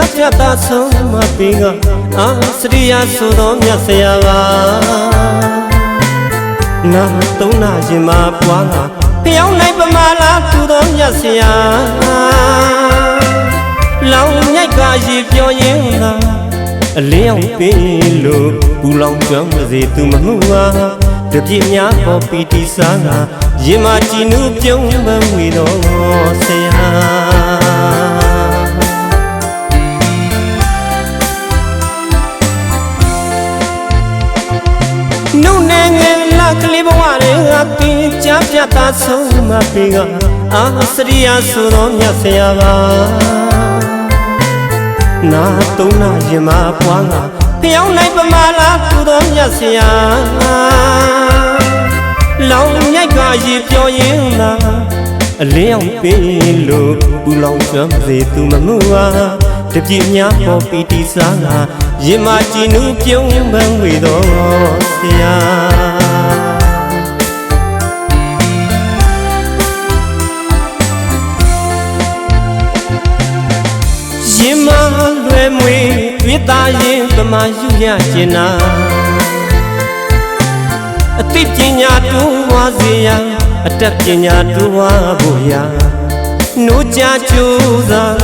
တင်ချပြတ်သားဆုံးမပင်ကအာစရိယာဆိုသောမြတ်ဆရာပါနာသုံးနာရှင်မှာပွားလာဖျောင်းနိုင်ပမာလာသူသောမြတ်ဆရာလောင်မြိုက်ကရေပြောရင်းသာအလင်းအောင်ပင်လို့ပူလောင်ကျွမ်းမစေသူမမှုပါတပြည့်များပေါ်ပီတီစားတာရင်မကြည်နူးပြုံးပန်းဝေတော်ဆရာ နှုတ်နဲ့ငယ်လာကလေးဘဝတွေကပင်ချပြတ်သားဆုံးမပင်ကအာစရိယာဆိုတော်မြတ်ဆရာပါနာသုံးနာရင်မပွားငါဖျောင်းနိုင်ပမာလာသူတော်မြတ်ဆရာလောင်မြိုက်ကရေပြောရင်သာအလင်းအောင်ပင်လို့ပူလောင်ကျွမ်းစေသူမမှုပါတပြည့်များပေါ်ပီတီစားလာရင်မကြည်နူးပြုံးပန်းဝေတော်ဆ တွေ့တာရင်ပမာယူရကျင်နာအသိပညာတိုးဝါစေရန်အတတ်ပညာတိုးဝါဖို့ရာနှိုးကြကြိုးစား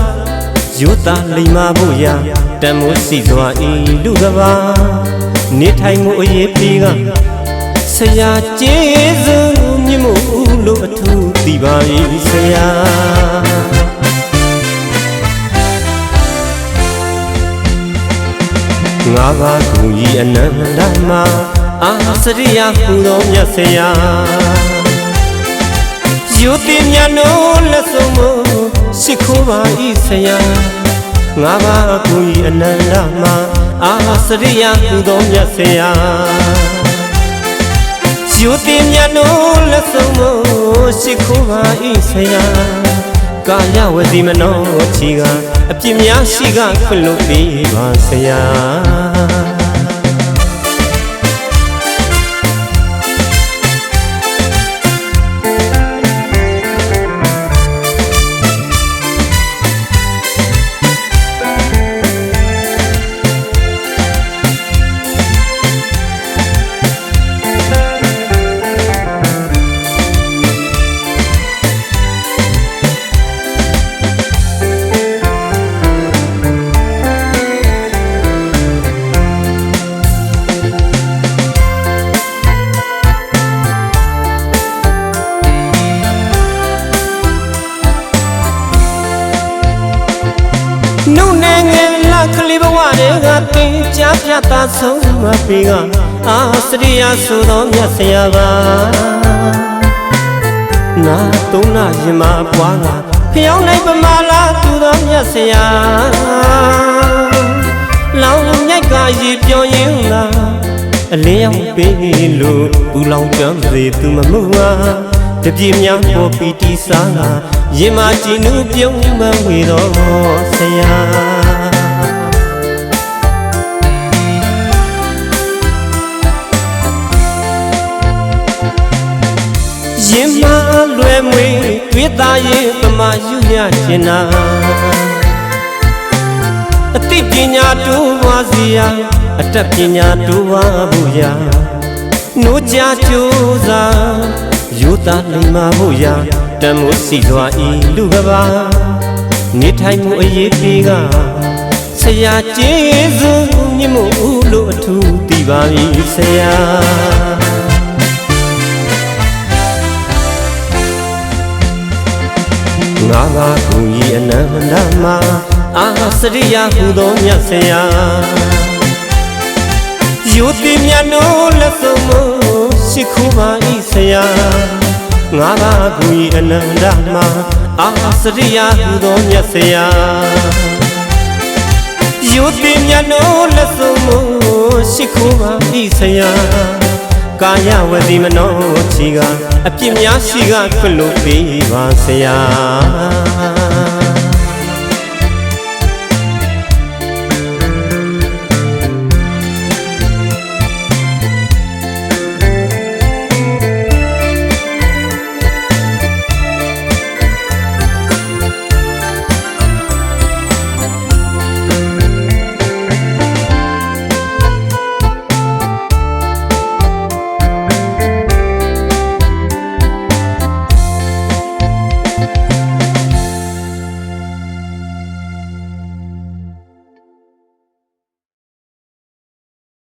ယူတာလိမ္မာဖို့ရာတန်မိုးစီစွာဤလူကဘာနေထိုင်မှုအရေးပြေကဆရာကျေးဇူးမြင့်မှုလို့အထူးသိပါ၏ဆရာ နန္တမအာစရိယဟူသောမြတ်ဆရာယုတိမြတ်နိုးလက်ဆုံးမရှိခိုးပါဤဆရာငါးပါးကူကြီးအနန္တမအာစရိယဟူသောမြတ်ဆရာယုတိမြတ်နိုးလက်ဆုံးမရှိခိုးပါဤဆရာကာယဝစီမနောချီကအပြစ်များရှိကခွင့်လို့ပေးပါဆရာ ငယ်လာကလေးဘဝတွေကပင်ချပြတ်သားဆုံးမပင်ကအာစရိယာဆိုသောမြတ်ဆရာပါနာသုံးနာရင်မပွားကဖျောင်းနိုင်ပမာလာသူသောမြတ်ဆရာလောင်မြိုက်ကရေပြောရင်လာအလင်းရောက်ပေးလို့ဘူးလောင်ကြမ်းစေသူမမှုပါတပြည့်များပေါ်ပီတီစားကရင်မကြည်နူးပြုံးမဝေတော်ဆရာ င်မလွယ်မွေတွေ့တာရင်ပမာယူရချင်နာအသိပညာတိုးပွားစီရာအတတ်ပညာတိုးပွားဖို့ရာနှိုးကြကြိုးစားယူတာလိမ္မာဖို့ရာတန်မိုးစီလွာဤလူကဘာနေထိုင်မှုအရေးပြေကဆရာကျေးဇူးမြင့်မှုလို့အထူးသိပါပြီဆရာ ငါးပါးကူကြီးအနန္တမအာစရိယဟူသောမြတ်ဆရာယုတိမြတ်နိုးလက်ဆုံးမရှိခိုးပါဤဆရာငါးပါးကူကြီးအနန္တမအာစရိယဟူသောမြတ်ဆရာယုတိမြတ်နိုးလက်ဆုံးမရှိခိုးပါဤဆရာ ကာယဝတိမနောချီကအပြစ်များရှိကခွင့်လို့ပေးပါဆရာ